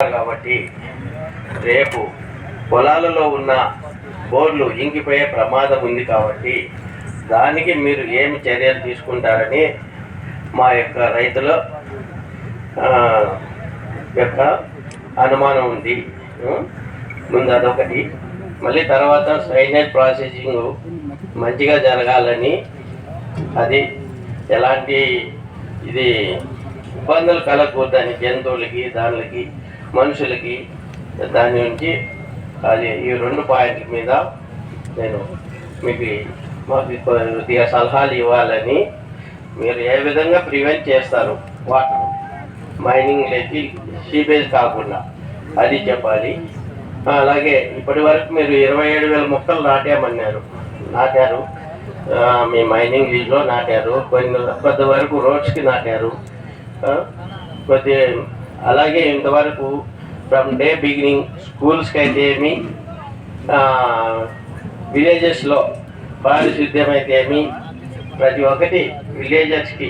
కాబట్టి రేపు పొలాలలో ఉన్న బోర్లు ఇంకిపోయే ప్రమాదం ఉంది కాబట్టి దానికి మీరు ఏమి చర్యలు తీసుకుంటారని మా యొక్క రైతుల యొక్క అనుమానం ఉంది. ముందు అదొకటి. మళ్ళీ తర్వాత సైనేజ్ ప్రాసెసింగ్ మంచిగా జరగాలని అది ఎలాంటి ఇది ఇబ్బందులు కలగకూడదని జంతువులకి దానికి మనుషులకి దాని నుంచి అది ఈ రెండు పాయింట్ల మీద నేను మీకు మాకు కొద్దిగా సలహాలు ఇవ్వాలని మీరు ఏ విధంగా ప్రివెంట్ చేస్తారు? వాటర్ మైనింగ్ లేచి సీపేజ్ కాకుండా అది చెప్పాలి. అలాగే ఇప్పటి వరకు మీరు ఇరవై ఏడు వేల మొక్కలు నాటామన్నారు. నాటారు. మీ మైనింగ్ లీజ్లో నాటారు. కొన్ని కొంతవరకు రోడ్స్కి నాటారు. కొద్ది అలాగే ఇంతవరకు ఫ్రమ్ డే బిగినింగ్ స్కూల్స్కి అయితే ఏమి విలేజెస్లో పారిశుద్ధ్యం అయితే ఏమి ప్రతి ఒక్కటి విలేజెస్కి